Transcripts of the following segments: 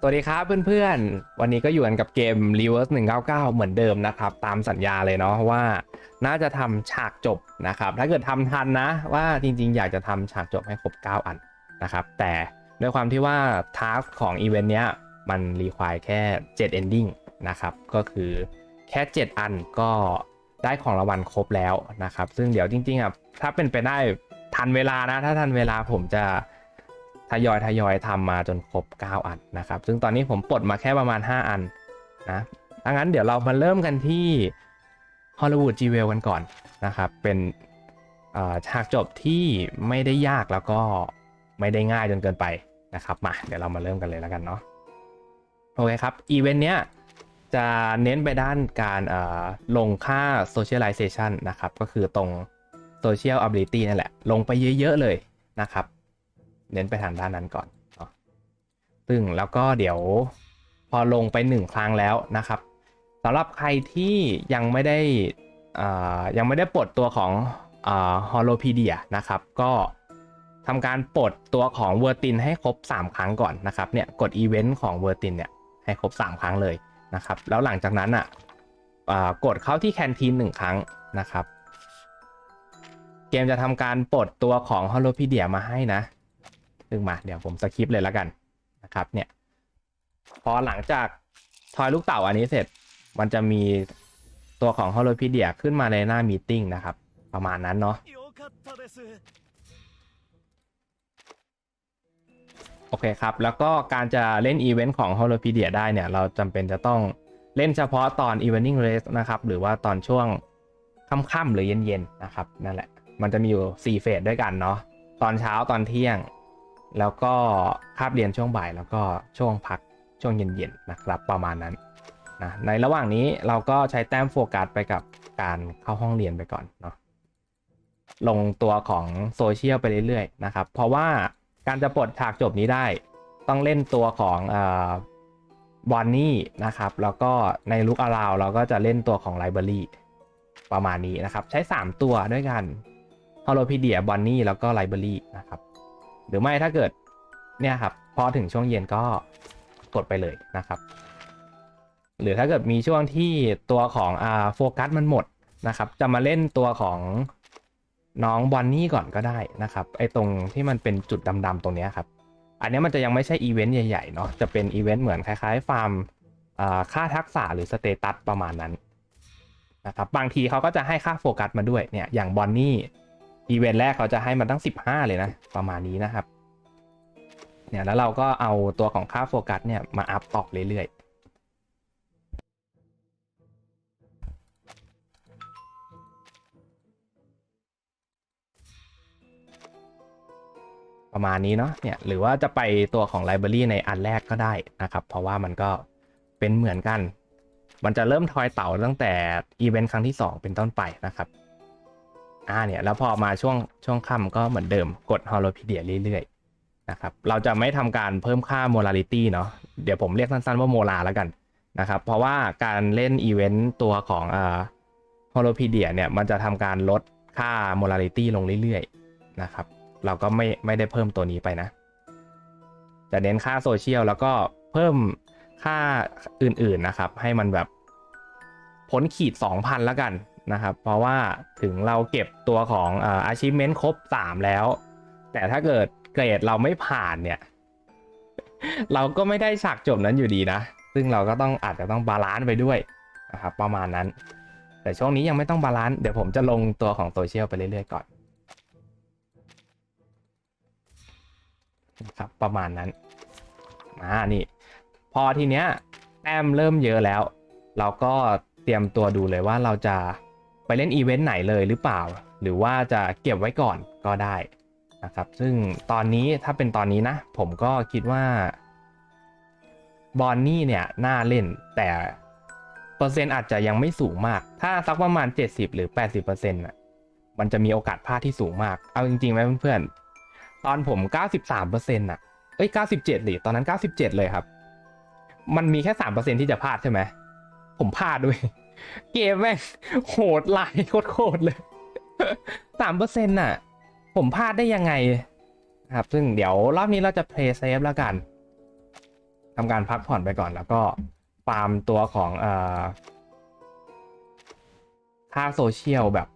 สวัสดีครับเพื่อนๆ วันนี้ก็อยู่กันกับเกม Reverse 199 เหมือนเดิมนะครับ ตามสัญญาเลยเนาะว่า น่าจะทำฉากจบนะครับ ถ้าเกิดทำทันนะ ว่าจริงๆ อยากจะทำฉากจบให้ครบ 9 อันนะครับ แต่ด้วยความที่ว่าทาร์กของอีเวนต์เนี้ย มันรีควายแค่ 7 ending นะครับ ก็คือแค่ 7 อันก็ได้ของรางวัลครบแล้วนะครับ ซึ่งเดี๋ยวจริงๆอะถ้าเป็นไปได้ทันเวลานะ ถ้าทันเวลาผมจะ ทยอยทยอยทำมาจนครบ 9 อันนะครับ ซึ่งตอนนี้ผมปลดมาแค่ประมาณ 5 อันนะดังนั้นเดี๋ยวเรามาเริ่มกันที่ฮอลลีวูดจีเวลกันก่อนนะครับ เป็นฉากจบที่ไม่ได้ยากแล้วก็ไม่ได้ง่ายจนเกินไปนะครับ มาเดี๋ยวเรามาเริ่มกันเลยแล้วกันเนาะ โอเคครับ อีเวนต์เนี้ยจะเน้นไปด้านการลงค่า socialization นะครับ ก็คือตรง social ability นั่นแหละ ลงไปเยอะ ๆ เลยนะครับ เน้นไปทางด้านนั้นก่อนเนาะตึงแล้วก็เดี๋ยวพอลงไปหนึ่งครั้งแล้วนะครับสำหรับใครที่ยังไม่ได้ยังไม่ได้ปลดตัวของฮอลโลพีเดียนะครับ ก็ทำการปลดตัวของเวอร์ตินให้ครบ 3 ครั้งก่อนนะครับเนี่ยกดอีเวนต์ของเวอร์ตินเนี่ยให้ครบ 3 ครั้งเลยนะครับ แล้วหลังจากนั้นอะกดเข้าที่แคนทีนหนึ่งครั้งนะครับ เกมจะทำการปลดตัวของฮอลโลพีเดียมาให้นะ ซึ่งมาเดี๋ยวผมสคริปเลยแล้วกันนะครับเนี่ยพอหลังจากทอยลูกเต่าอันนี้เสร็จมันจะมีตัวของฮอลโลพีเดียขึ้นมาในหน้ามีติ้งนะครับ ประมาณนั้นเนาะโอเคครับ แล้วก็การจะเล่นอีเวนต์ของฮอลโลพีเดียได้เนี่ย เราจำเป็นจะต้องเล่นเฉพาะตอน Evening Race นะครับ หรือว่าตอนช่วงค่ำๆหรือเย็นๆนะครับ นั่นแหละ มันจะมีอยู่ 4 เฟสด้วยกันเนาะตอนเช้าตอนเที่ยง แล้วก็คาบเรียนช่วงบ่ายแล้วก็ช่วงพักช่วงเย็นๆนะครับประมาณนั้นนะในระหว่างนี้เราก็ใช้แต้มโฟกัสไปกับการเข้าห้องเรียนไปก่อนเนาะลงตัวของโซเชียลไปเรื่อยๆนะครับ เพราะว่าการจะปลดฉากจบนี้ได้ ต้องเล่นตัวของบอนนี่นะครับ แล้วก็ในลุกอาราวเราก็จะเล่นตัวของไลบรารีประมาณนี้นะครับ ใช้ 3 ตัวด้วยกันฮอลโลพีเดียบอนนี่แล้วก็ไลบรารีนะครับ หรือไม่ถ้าเกิดเนี่ยครับพอถึงช่วงเย็นก็กดไปเลยนะครับ หรือถ้าเกิดมีช่วงที่ตัวของอ่าโฟกัสมันหมดนะครับ จะมาเล่นตัวของน้องบอนนี่ก่อนก็ได้นะครับไอ้ตรงที่มันเป็นจุดดำๆตรงนี้ครับ อันนี้มันจะยังไม่ใช่อีเวนต์ใหญ่ๆเนาะจะเป็นอีเวนต์เหมือนคล้ายๆฟาร์มอ่าค่าทักษะหรือสเตตัสประมาณนั้นนะครับบางทีเขาก็จะให้ค่าโฟกัสมาด้วยเนี่ยอย่างบอนนี่ อีเวนต์แรกเขาจะให้มาตั้ง 15 เลยนะ ประมาณนี้นะครับ เนี่ยแล้วเราก็เอาตัวของค่าโฟกัสเนี่ยมาอัพต่อเรื่อยๆประมาณนี้เนาะเนี่ยหรือว่าจะไปตัวของไลบรารีในอันแรกก็ได้นะครับ เพราะว่ามันก็เป็นเหมือนกัน มันจะเริ่มทอยเต่าตั้งแต่อีเวนต์ครั้งที่ 2 เป็นต้นไปนะครับ อ่าเนี่ยแล้วพอมาช่วงช่วงค่ำก็เหมือนเดิมกด h o l o p e d i a เรื่อยๆนะครับเราจะไม่ทำการเพิ่มค่า molality เนาะเดี๋ยวผมเรียกสั้นๆว่าโมลาแล้วกันนะครับเพราะว่าการเล่นอีเวนต์ตัวของอ่า h o l o p e d i a เนี่ยมันจะทำการลดค่า molality ลงเรื่อยๆนะครับเราก็ไม่ไม่ได้เพิ่มตัวนี้ไปนะ จะเน้นค่าโซเชียลแล้วก็เพิ่มค่าอื่นๆนะครับ ให้มันแบบพ้นขีด 2,000 แล้วกัน นะครับ เพราะว่าถึงเราเก็บตัวของอ่อ achievement ครบ 3 แล้ว แต่ถ้าเกิดเกรดเราไม่ผ่านเนี่ย เราก็ไม่ได้ฉากจบนั้นอยู่ดีนะ ซึ่งเราก็ต้องอาจจะต้องบาลานซ์ไปด้วยนะครับประมาณนั้น แต่ช่วงนี้ยังไม่ต้องบาลานซ์เดี๋ยวผมจะลงตัวของโซเชียลไปเรื่อยๆก่อนนะครับประมาณนั้นอ่านี่ พอทีเนี้ยแต้มเริ่มเยอะแล้ว เราก็เตรียมตัวดูเลยว่าเราจะ ไปเล่นอีเวนต์ไหนเลยหรือเปล่า หรือว่าจะเก็บไว้ก่อนก็ได้นะครับ ซึ่งตอนนี้ถ้าเป็นตอนนี้นะ ผมก็คิดว่าบอนนี่เนี่ยน่าเล่นแต่เปอร์เซ็นต์อาจจะยังไม่สูงมาก ถ้าสักประมาณ 70 หรือ 80%น่ะมันจะมีโอกาสพลาดที่สูงมาก เอาจริงๆไหมเพื่อนๆ ตอนผม 93%น่ะ เอ้ย 97หรือตอนนั้น 97 เลยครับ มันมีแค่ 3%ที่จะพลาดใช่ไหม ผมพลาดด้วย เกมแม่งโหดลายโคตรเลยสามเปอร์เซ็นต์น่ะ ผมพลาดได้ยังไง ครับ ซึ่งเดี๋ยวรอบนี้เราจะเพลย์เซฟแล้วกันทำการพักผ่อนไปก่อนแล้วก็ฟาร์มตัวของเอ่อค่าโซเชียลแบบ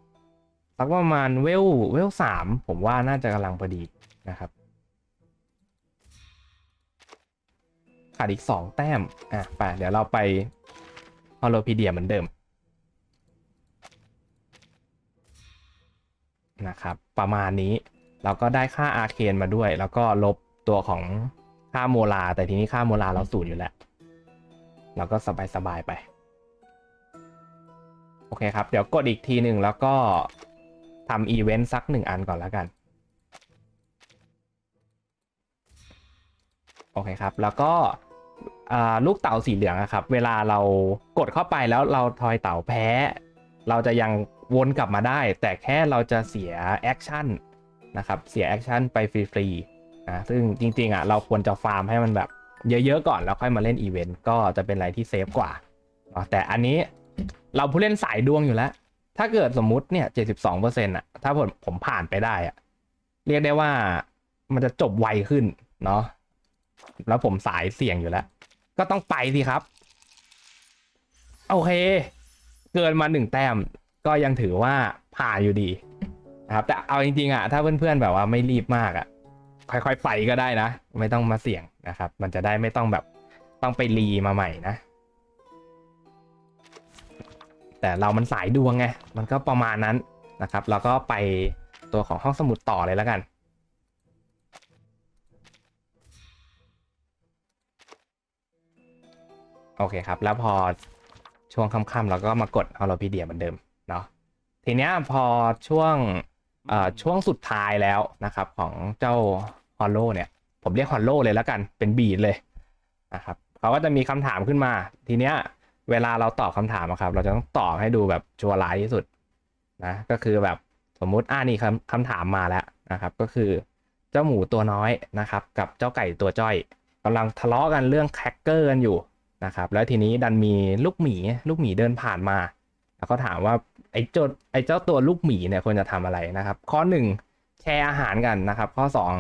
สักประมาณเวลเวลสามผมว่าน่าจะกำลังพอดีนะครับขาดอีกสองแต้ม อะ ไป เดี๋ยวเราไป ฮอลโลพีเดียเหมือนเดิมนะครับประมาณนี้เราก็ได้ค่าอาร์เคนมาด้วย แล้วก็ลบตัวของค่าโมลา แต่ทีนี้ค่าโมลาเราสูญอยู่แล้ว เราก็สบายๆไป โอเคครับ เดี๋ยวกดอีกทีหนึ่งแล้วก็ทำอีเวนต์สักหนึ่งอันก่อนแล้วกัน โอเคครับ แล้วก็ ลูกเต่าสีเหลืองครับ เวลาเรากดเข้าไปแล้วเราทอยเต่าแพ้ เราจะยังวนกลับมาได้ แต่แค่เราจะเสียแอคชั่นนะครับ เสียแอคชั่นไปฟรีๆนะซึ่งจริงๆอะเราควรจะฟาร์มให้มันแบบเยอะๆก่อนแล้วค่อยมาเล่นอีเวนต์ก็จะเป็นอะไรที่เซฟกว่า แต่อันนี้เราผู้เล่นสายดวงอยู่แล้ว ถ้าเกิดสมมุติเนี่ย 72%อะ ถ้าผมผมผ่านไปได้อะ เรียกได้ว่ามันจะจบไวขึ้นเนาะ แล้วผมสายเสี่ยงอยู่แล้ว ก็ต้องไปสิครับ โอเค เกินมาหนึ่งแต้ม ก็ยังถือว่าผ่านอยู่ดีนะครับ แต่เอาจริงๆอะถ้าเพื่อนๆแบบว่าไม่รีบมากอะ ค่อยๆไปก็ได้นะ ไม่ต้องมาเสี่ยงนะครับ มันจะได้ไม่ต้องแบบต้องไปรีมาใหม่นะ แต่เรามันสายดวงไง มันก็ประมาณนั้นนะครับ เราก็ไปตัวของห้องสมุดต่อเลยแล้วกัน โอเคครับ แล้วพอช่วงค่ำๆเราก็มากดเอาโลพีเดียเหมือนเดิมเนาะทีเนี้ยพอช่วงเอ่อช่วงสุดท้ายแล้วนะครับ ของเจ้าฮอลโลเนี่ย ผมเรียกฮอลโลเลยแล้วกันเป็นบีดเลยนะครับเขาก็จะมีคำถามขึ้นมา ทีเนี้ยเวลาเราตอบคำถามอะครับ เราจะต้องตอบให้ดูแบบชัวร์ไลที่สุดนะก็คือแบบสมมุติอ่านี่คำคำถามมาแล้วนะครับ ก็คือเจ้าหมูตัวน้อยนะครับ กับเจ้าไก่ตัวจ้อยกำลังทะเลาะกันเรื่องแคคเกอร์กันอยู่ นะครับแล้วทีนี้ดันมีลูกหมีลูกหมีเดินผ่านมา แล้วก็ถามว่าไอ้เจ้าไอ้เจ้าตัวลูกหมีเนี่ยควรจะทำอะไรนะครับ ข้อหนึ่งแชร์อาหารกันนะครับ ข้อสอง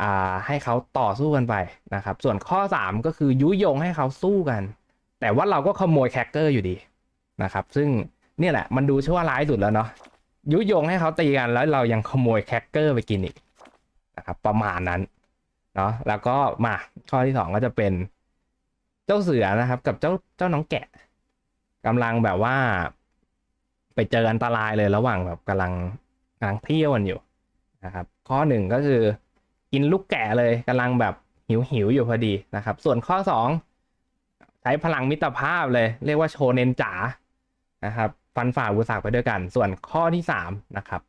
อ่าให้เขาต่อสู้กันไปนะครับ ส่วนข้อสามก็คือยุยงให้เขาสู้กัน แต่ว่าเราก็ขโมยแคคเกอร์อยู่ดีนะครับ ซึ่งเนี่ยแหละมันดูชั่วร้ายสุดแล้วเนาะยุยงให้เขาตีกันแล้วเรายังขโมยแคคเกอร์ไปกินอีกนะครับประมาณนั้นเนาะแล้วก็มาข้อที่สองก็จะเป็น เจ้าเสือนะครับ กับเจ้าเจ้าน้องแกะกำลังแบบว่า ไปเจออันตรายเลยระหว่างแบบกำลังกำลังเที่ยวกันอยู่นะครับ ข้อหนึ่งก็คือกินลูกแกะเลยกำลังแบบหิวหิวอยู่พอดีนะครับ ส่วนข้อสองใช้พลังมิตรภาพเลย เรียกว่าโชเนนจ๋านะครับฟันฝ่าอุปสรรคไปด้วยกัน ส่วนข้อที่สามนะครับ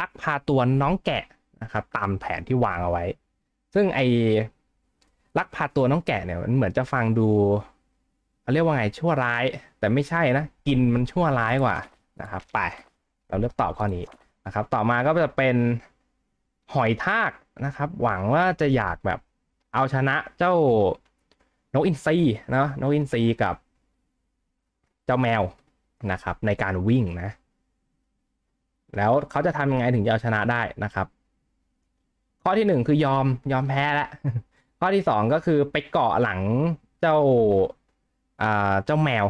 ลักพาตัวน้องแกะนะครับ ตามแผนที่วางเอาไว้ ซึ่งไอ ลักพาตัวน้องแกะเนี่ยมันเหมือนจะฟังดูเขาเรียกว่าไงชั่วร้าย แต่ไม่ใช่นะ กินมันชั่วร้ายกว่านะครับ ไป เราเลือกตอบข้อนี้นะครับ ต่อมาก็จะเป็นหอยทากนะครับ หวังว่าจะอยากแบบเอาชนะเจ้านกอินทรีนะนกอินทรีกับเจ้าแมวนะครับ ในการวิ่งนะ แล้วเขาจะทำยังไงถึงจะเอาชนะได้นะครับ ข้อที่หนึ่งคือยอมยอมแพ้แล้ว ข้อที่สองก็คือไปเกาะหลังเจ้าอ่าเจ้าแมว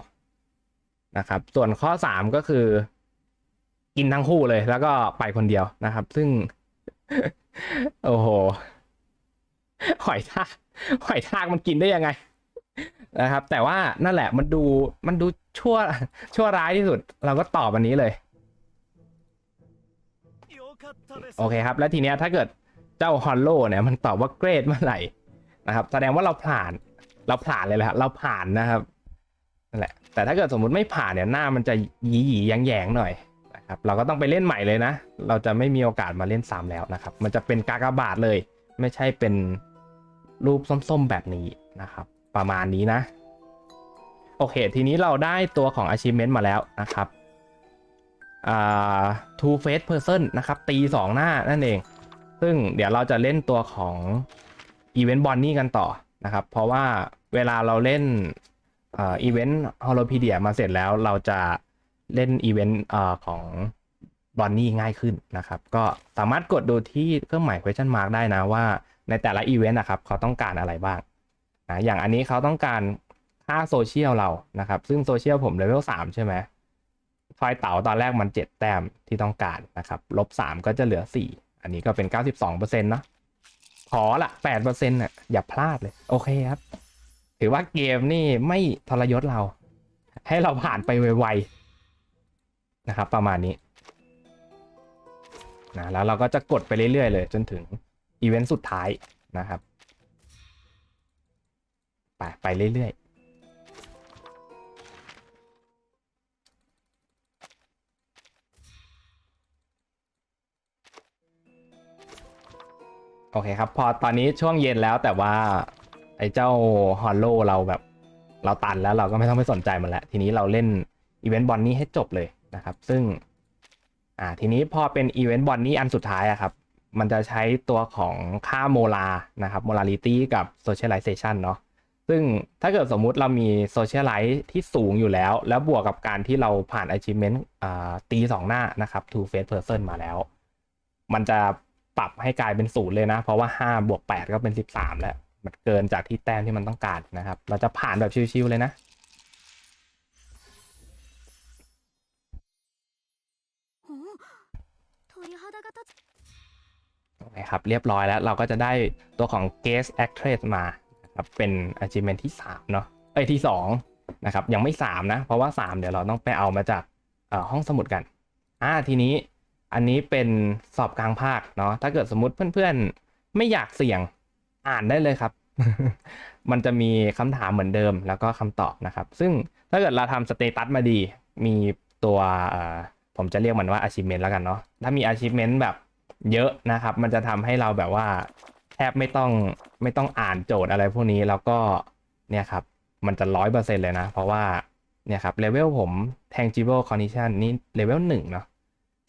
นะครับ ส่วนข้อสามก็คือ กินทั้งคู่เลย แล้วก็ไปคนเดียวนะครับ ซึ่ง โอ้โหหอยทากหอยทากมันกินได้ยังไงนะครับ แต่ว่านั่นแหละมันดูมันดูชั่วชั่วร้ายที่สุด เราก็ตอบอันนี้เลย โอเคครับ แล้วทีเนี้ยถ้าเกิดเจ้าฮอลโลเนี่ย มันตอบว่าเกรดเมื่อไหร่ นะครับ แสดงว่าเราผ่าน เราผ่านเลยแหละเราผ่านนะครับนั่นแหละ แต่ถ้าเกิดสมมุติไม่ผ่านเนี่ยหน้ามันจะหยีหยีแยงแยงหน่อยนะครับ เราก็ต้องไปเล่นใหม่เลยนะ เราจะไม่มีโอกาสมาเล่นซ้ำแล้วนะครับ มันจะเป็นกากบาทเลย ไม่ใช่เป็นรูปส้มๆแบบนี้นะครับ ประมาณนี้นะ โอเค ทีนี้เราได้ตัวของ achievement มาแล้วนะครับ two face person นะครับ ตีสองหน้านั่นเอง ซึ่งเดี๋ยวเราจะเล่นตัวของ Event Bonnie กันต่อนะครับ เพราะว่าเวลาเราเล่นอ่า Event Holopedia มาเสร็จแล้วเราจะเล่น Event อ่าของ Bonnie ง่ายขึ้นนะครับ ก็สามารถกดดูที่เครื่องหมาย question mark ได้นะว่าในในแต่ละอีเวนต์นะครับเขาต้องการอะไรบ้างนะอย่างอันนี้เขาต้องการค่าโซเชียลเรานะครับ ซึ่งโซเชียลผมเลเวลสามใช่ไหมทอยเต๋าตอนแรกมัน 7 แต้มที่ต้องการนะครับลบ3ก็จะเหลือ 4 อันนี้ก็เป็น 92%เนาะ ขอละแปดเปอร์เซ็น่ะอย่าพลาดเลย โอเคครับ ถือว่าเกมนี่ไม่ทรยศเรา ให้เราผ่านไปไวๆนะครับ ประมาณนี้นะแล้วเราก็จะกดไปเรื่อยๆเลย จนถึงอีเวนต์สุดท้ายนะครับ ไปไปเรื่อยๆ โอเคครับ พอตอนนี้ช่วงเย็นแล้วแต่ว่า ไอ้เจ้าฮอลโลเราแบบ เราตันแล้วเราก็ไม่ต้องไปสนใจมันแล้วทีนี้เราเล่นอีเวนต์บอลนี้ให้จบเลยนะครับ ซึ่ง อ่า ทีนี้พอเป็นอีเวนต์บอลนี้อันสุดท้ายอะครับ มันจะใช้ตัวของค่าโมลานะครับ molality กับ socialization เนาะซึ่งถ้าเกิดสมมุติเรามี socialize ที่สูงอยู่แล้ว แล้วบวกกับการที่เราผ่าน achievement อ่าตีสองหน้านะครับ two face person มาแล้ว มันจะ ปรับให้กลายเป็นศูนย์เลยนะ เพราะว่า5บวก8ก็เป็น 13 แล้ว มันเกินจากที่แต้มที่มันต้องการนะครับ เราจะผ่านแบบชิวๆเลยนะโอเคครับ เรียบร้อยแล้วเราก็จะได้ตัวของ guest actress มาครับเป็น achievement ที่ 3 เนาะเอ้ยที่ 2 นะครับ ยังไม่ 3 นะ เพราะว่า 3 เดี๋ยวเราต้องไปเอามาจากห้องสมุดกันอ่าทีนี้ อันนี้เป็นสอบกลางภาคเนาะถ้าเกิดสมมติเพื่อนๆ ไม่อยากเสี่ยงอ่านได้เลยครับ มันจะมีคำถามเหมือนเดิมแล้วก็คำตอบนะครับ ซึ่งถ้าเกิดเราทำสเตตัสมาดี มีตัวผมจะเรียกมันว่า achievement แล้วกันเนาะถ้ามี achievement แบบเยอะนะครับ มันจะทำให้เราแบบว่าแทบไม่ต้องไม่ต้องอ่านโจทย์อะไรพวกนี้แล้วก็เนี่ยครับ มันจะร้อยเปอร์เซ็นเลยนะ เพราะว่าเนี่ยครับเลเวลผม tangible condition นี่เลเวลหนึ่งเนาะ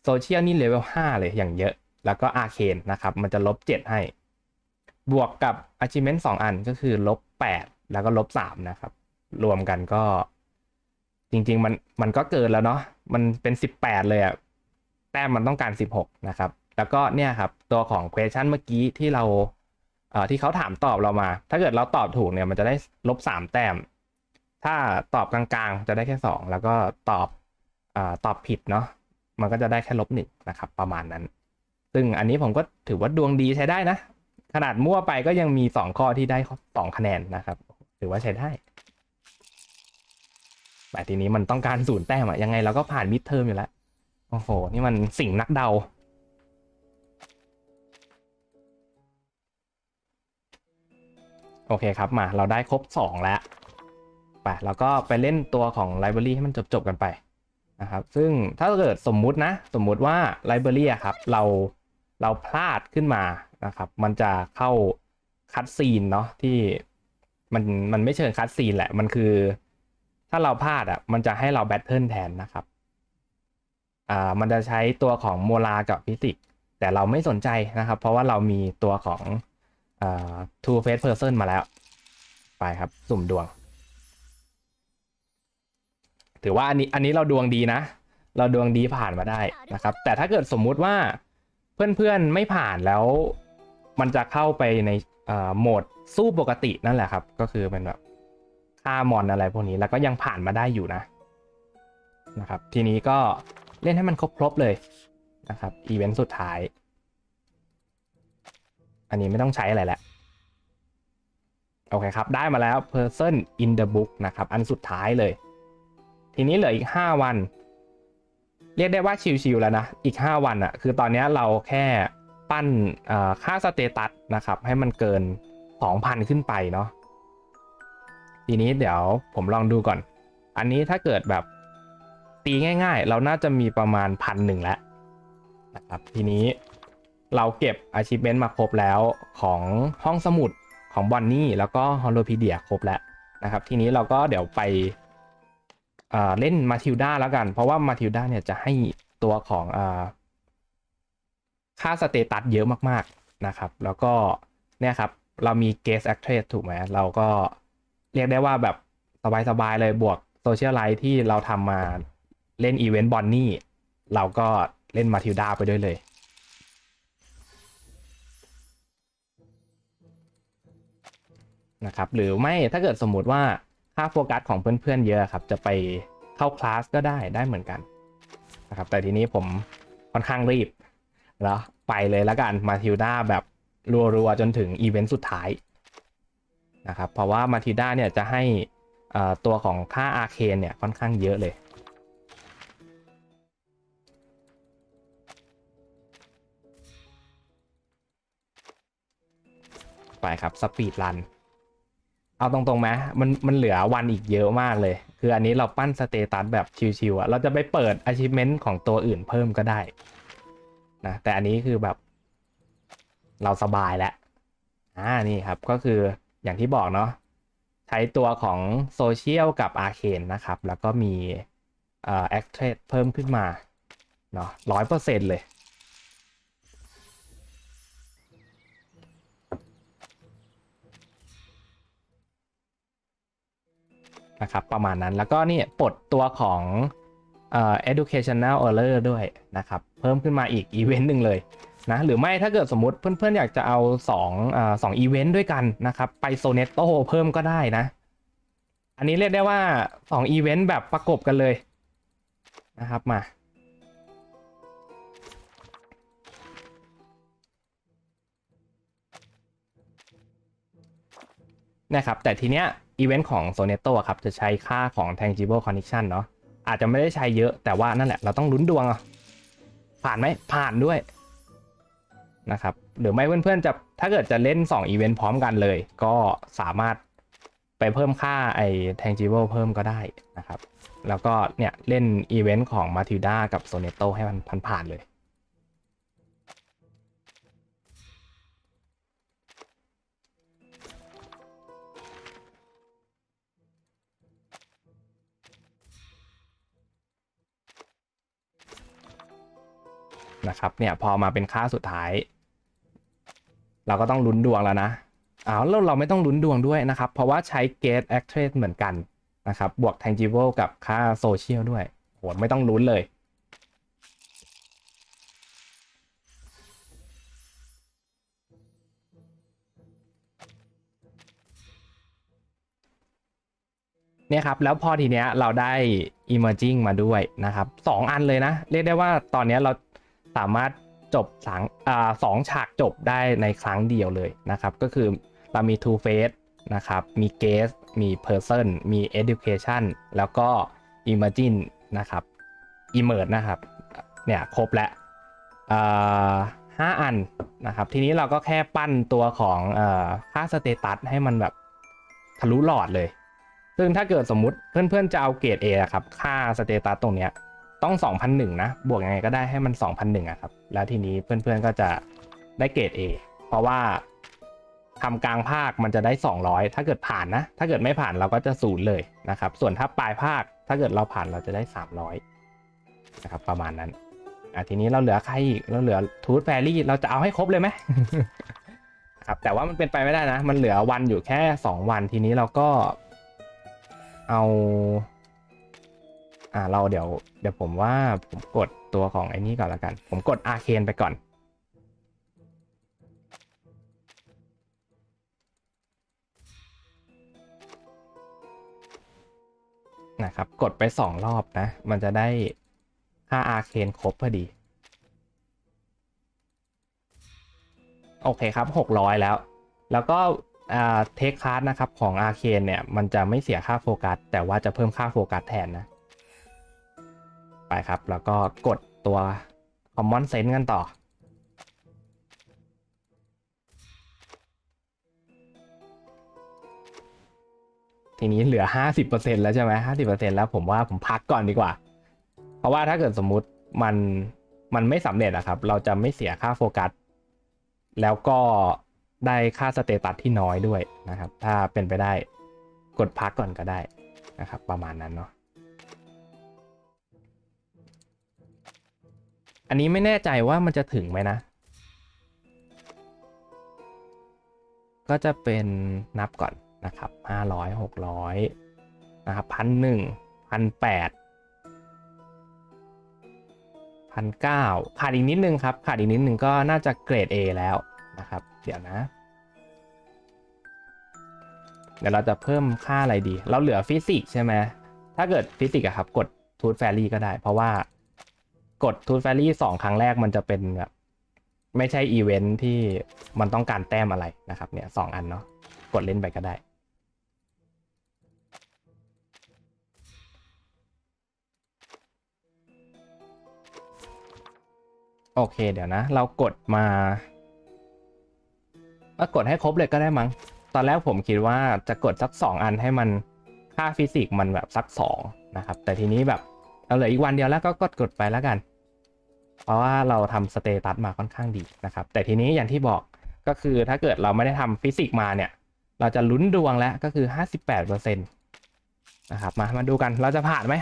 โซเชียลนี่เลเวลห้าเลยอย่างเยอะ แล้วก็อาเคนนะครับมันจะลบเจ็ดให้ บวกกับ achievement สองอันก็คือลบแปดแล้วก็ลบสามนะครับ รวมกันก็ จริง ๆ มันมันก็เกินแล้วเนาะมันเป็นสิบแปดเลยอะแต้มมันต้องการสิบหกนะครับ แล้วก็เนี่ยครับ ตัวของ question เมื่อกี้ที่เราเอ่อที่เขาถามตอบเรามา ถ้าเกิดเราตอบถูกเนี่ยมันจะได้ลบสามแต้ม ถ้าตอบกลางๆ จะได้แค่สองแล้วก็ตอบอ่อตอบผิดเนาะ มันก็จะได้แค่ลบหนึ่งนะครับ ประมาณนั้น ซึ่งอันนี้ผมก็ถือว่าดวงดีใช้ได้นะ ขนาดมั่วไปก็ยังมีสองข้อที่ได้สองคะแนนนะครับ ถือว่าใช้ได้ แต่ทีนี้มันต้องการศูนย์แต้มอะยังไงเราก็ผ่านมิดเทอมอยู่แล้ว โอ้โห นี่มันสิ่งนักเดาโอเคครับมาเราได้ครบ 2 แล้วไปแล้วก็ไปเล่นตัวของไลบรารีให้มันจบๆกันไป นะครับ ซึ่งถ้าเกิดสมมุตินะ สมมุติว่าไลบรารีครับ เรา เราพลาดขึ้นมานะครับ มันจะเข้าคัดซีนเนาะที่มัน มันไม่เชิงคัดซีนแหละ มันคือ ถ้าเราพลาดอะ มันจะให้เราแบทเทิลแทนนะครับ อ่า มันจะใช้ตัวของโมลากับฟิสิก แต่เราไม่สนใจนะครับ เพราะว่าเรามีตัวของอ่า two face person มาแล้ว ไปครับ สุ่มดวง ถือว่าอันนี้อันนี้เราดวงดีนะ เราดวงดีผ่านมาได้นะครับ แต่ถ้าเกิดสมมุติว่าเพื่อนๆไม่ผ่านแล้ว มันจะเข้าไปในโหมดสู้ปกตินั่นแหละครับ ก็คือเป็นแบบฆ่ามอนอะไรพวกนี้แล้วก็ยังผ่านมาได้อยู่นะนะครับ ทีนี้ก็เล่นให้มันครบๆเลยนะครับอีเวนต์สุดท้าย อันนี้ไม่ต้องใช้อะไรแล้วโอเคครับ ได้มาแล้ว person in the book นะครับ อันสุดท้ายเลย ทีนี้เหลืออีก 5 วัน เรียกได้ว่าชิวๆแล้วนะ อีก 5 วันอะคือตอนนี้เราแค่ปั้นค่าสเตตัสนะครับ ให้มันเกิน 2,000 ขึ้นไปเนาะ ทีนี้เดี๋ยวผมลองดูก่อน อันนี้ถ้าเกิดแบบตีง่าย ๆ เราน่าจะมีประมาณพันหนึ่งแล้วนะครับ ทีนี้เราเก็บ achievement มาครบแล้วของห้องสมุดของบอนนี่แล้วก็ฮอลโลพีเดียครบแล้วนะครับ ทีนี้เราก็เดี๋ยวไป เล่นมาทิลด้าแล้วกัน เพราะว่ามาทิลด้าเนี่ยจะให้ตัวของอค่าสเตตัสเยอะมากๆนะครับ แล้วก็เนี่ยครับ เรามี guest actress ถูกไหมเราก็เรียกได้ว่าแบบสบายๆเลยบวกโซเชียลไลท์ที่เราทำมาเล่นอีเวนต์บอนนี่เราก็เล่นมาทิลด้าไปด้วยเลยนะครับหรือไม่ถ้าเกิดสมมุติว่า ค่าโฟกัสของเพื่อนๆเยอะครับ จะไปเข้าคลาสก็ได้ได้เหมือนกันนะครับ แต่ทีนี้ผมค่อนข้างรีบแล้วไปเลยแล้วกันมาทิลดาแบบรัวๆ จนถึงอีเวนต์สุดท้ายนะครับ เพราะว่ามาทิลดาเนี่ยจะให้ตัวของค่าอาเคนเนี่ยค่อนข้างเยอะเลยไปครับสปีดรัน เอาตรงๆไหมมันมันเหลือวันอีกเยอะมากเลย คืออันนี้เราปั้นสเตตัสแบบชิวๆอะเราจะไปเปิด achievement ของตัวอื่นเพิ่มก็ได้นะแต่อันนี้คือแบบ เราสบายแล้วอ่านี่ครับก็คืออย่างที่บอกเนาะใช้ตัวของโซเชียลกับอาเคนนะครับ แล้วก็มีเอ่อแอคเทรดเพิ่มขึ้นมาเนาะร้อยเปอร์เซ็นต์เลย นะครับประมาณนั้นแล้วก็นี่ปลดตัวของเอ่อ educational error ด้วยนะครับ เพิ่มขึ้นมาอีกอีเวนต์หนึ่งเลยนะหรือไม่ถ้าเกิดสมมติเพื่อนๆ อยากจะเอา2อ่าสองอีเวนต์ด้วยกันนะครับ ไปโซเนตโตเพิ่มก็ได้นะ อันนี้เรียกได้ว่า 2 อีเวนต์แบบประกบกันเลยนะครับมานะครับแต่ทีเนี้ย อีเวนต์ของ Soneto ครับจะใช้ค่าของ tangible connection เนาะอาจจะไม่ได้ใช้เยอะแต่ว่านั่นแหละเราต้องลุ้นดวงอะผ่านไหมผ่านด้วยนะครับหรือไม่เพื่อนๆจะถ้าเกิดจะเล่น2อีเวนต์พร้อมกันเลย ก็สามารถไปเพิ่มค่าไอ้ tangible เพิ่มก็ได้นะครับ แล้วก็เนี่ยเล่นอีเวนต์ของ Matilda กับ Soneto ให้มันผ่านๆเลย นะครับเนี่ยพอมาเป็นค่าสุดท้าย เราก็ต้องลุ้นดวงแล้วนะอ้าวแล้วเราไม่ต้องลุ้นดวงด้วยนะครับ เพราะว่าใช้ Gate Actress เหมือนกันนะครับ บวก Tangible กับค่าโซเชียลด้วยโหไม่ต้องลุ้นเลยเนี่ยครับแล้วพอทีเนี้ยเราได้ emerging มาด้วยนะครับสองอันเลยนะ เรียกได้ว่าตอนนี้เรา สามารถจบสังอ่าสองฉากจบได้ในครั้งเดียวเลยนะครับ ก็คือเรามี two face นะครับ มี guest มี person มี education แล้วก็ emerging นะครับ emerge นะครับ เนี่ยครบแล้วห้าอันนะครับ ทีนี้เราก็แค่ปั้นตัวของอค่าสเตตัสให้มันแบบทะลุหลอดเลย ซึ่งถ้าเกิดสมมุติเพื่อนๆจะเอาเกรด A อะครับ ค่าสเตตัสตรงเนี้ย ต้อง 2,001 นะ บวกยังไงก็ได้ให้มัน 2,001อะครับ แล้วทีนี้เพื่อนๆก็จะได้เกรด A เพราะว่าทำกลางภาคมันจะได้ 200 ถ้าเกิดผ่านนะ ถ้าเกิดไม่ผ่านเราก็จะศูนย์เลยนะครับ ส่วนถ้าปลายภาค ถ้าเกิดเราผ่านเราจะได้ 300นะครับ ประมาณนั้นอะทีนี้เราเหลือใครอีกเราเหลือทูตแฟรี่เราจะเอาให้ครบเลยไหมครับแต่ว่ามันเป็นไปไม่ได้นะ มันเหลือวันอยู่แค่ 2 วันทีนี้เราก็เอา อ่าเราเดี๋ยวเดี๋ยวผมว่าผมกดตัวของไอ้นี่ก่อนละกัน ผมกดอาเคนไปก่อนนะครับกดไปสองรอบนะ มันจะได้ค่าอาเคนครบพอดี โอเคครับ 600 แล้ว แล้วก็เทคคาร์ดนะครับของอาเคนเนี่ย มันจะไม่เสียค่าโฟกัส แต่ว่าจะเพิ่มค่าโฟกัสแทนนะ ไปครับ แล้วก็กดตัว Common Sense กันต่อ ทีนี้เหลือ 50%แล้วใช่ไหม50%แล้วผมว่าผมพักก่อนดีกว่า เพราะว่าถ้าเกิดสมมุติมันมันไม่สำเร็จอะครับ เราจะไม่เสียค่าโฟกัส แล้วก็ได้ค่าสเตตัสที่น้อยด้วยนะครับ ถ้าเป็นไปได้กดพักก่อนก็ได้นะครับ ประมาณนั้นเนาะ อันนี้ไม่แน่ใจว่ามันจะถึงไหมนะ ก็จะเป็นนับก่อนนะครับห้าร้อยหกร้อยนะครับพันหนึ่งพันแปดพันเก้าขาดอีกนิดนึงครับ ขาดอีกนิดนึงก็น่าจะเกรด A แล้วนะครับ เดี๋ยวนะ เดี๋ยวเราจะเพิ่มค่าอะไรดี เราเหลือฟิสิกส์ใช่ไหมถ้าเกิดฟิสิกส์อะครับ กดทูตแฟรี่ก็ได้ เพราะว่า กดทูตแฟรี่สองครั้งแรกมันจะเป็นแบบไม่ใช่อีเวนท์ที่มันต้องการแต้มอะไรนะครับ เนี่ยสองอันเนาะกดเล่นไปก็ได้ โอเคเดี๋ยวนะ เรากดมาเอ้อกดให้ครบเลยก็ได้มั้ง ตอนแรกผมคิดว่าจะกดสักสองอันให้มันค่าฟิสิกส์มันแบบสักสองนะครับ แต่ทีนี้แบบ เราเหลืออีกวันเดียวแล้วก็กดกดไปแล้วกัน เพราะว่าเราทำสเตตัสมาค่อนข้างดีนะครับ แต่ทีนี้อย่างที่บอกก็คือถ้าเกิดเราไม่ได้ทำฟิสิกส์มาเนี่ย เราจะลุ้นดวงแล้วก็คือ 58%นะครับ มา มาดูกัน เราจะผ่านไหม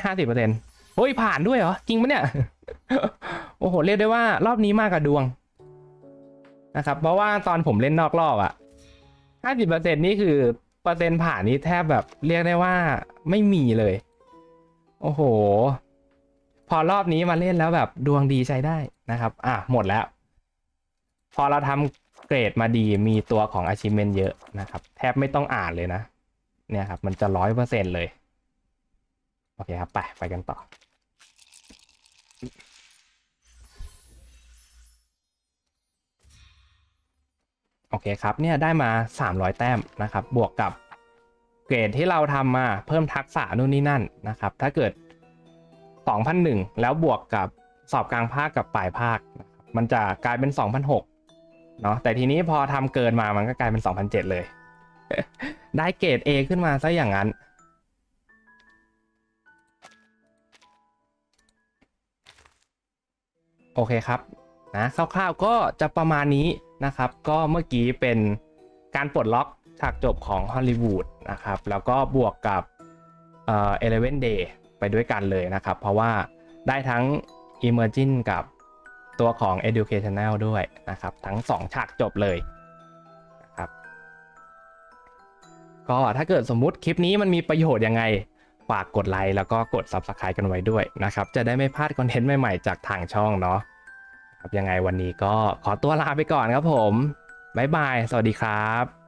50%เฮ้ย ผ่านด้วยเหรอ จริงปะเนี่ย โอ้โห เรียกได้ว่ารอบนี้มากกับดวง นะครับ เพราะว่าตอนผมเล่นนอกรอบอะ50%นี่คือเปอร์เซ็นต์ผ่านนี่แทบแบบเรียกได้ว่าไม่มีเลย โอ้โห พอรอบนี้มาเล่นแล้วแบบดวงดีใช้ได้นะครับ อะหมดแล้ว พอเราทำเกรดมาดีมีตัวของ achievement เยอะนะครับ แทบไม่ต้องอ่านเลยนะ เนี่ยครับ มันจะร้อยเปอร์เซ็นเลย โอเคครับ ไป ไปกันต่อ โอเคครับ เนี่ยได้มา 300 แต้มนะครับ บวกกับเกรดที่เราทำมาเพิ่มทักษะนู่นนี่นั่นนะครับ ถ้าเกิด 2,001 แล้วบวกกับสอบกลางภาคกับปลายภาค มันจะกลายเป็น 2,006เนาะแต่ทีนี้พอทำเกินมามันก็กลายเป็น 2,007 เลย ได้เกรด A ขึ้นมาซะอย่างนั้นโอเคครับนะคร่าวๆก็จะประมาณนี้นะครับ ก็เมื่อกี้เป็นการปลดล็อกฉากจบของฮอลลีวูดนะครับ แล้วก็บวกกับเอ่อ Eleven Day ไปด้วยกันเลยนะครับ เพราะว่าได้ทั้ง Emerging กับตัวของ Educational ด้วยนะครับ ทั้ง 2 ฉากจบเลยนะครับก็ถ้าเกิดสมมุติคลิปนี้มันมีประโยชน์ยังไง ฝากกดไลค์แล้วก็กด Subscribe กันไว้ด้วยนะครับ จะได้ไม่พลาดคอนเทนต์ใหม่ๆ จากทางช่องเนาะครับยังไงวันนี้ก็ขอตัวลาไปก่อนครับผม บ๊ายบาย สวัสดีครับ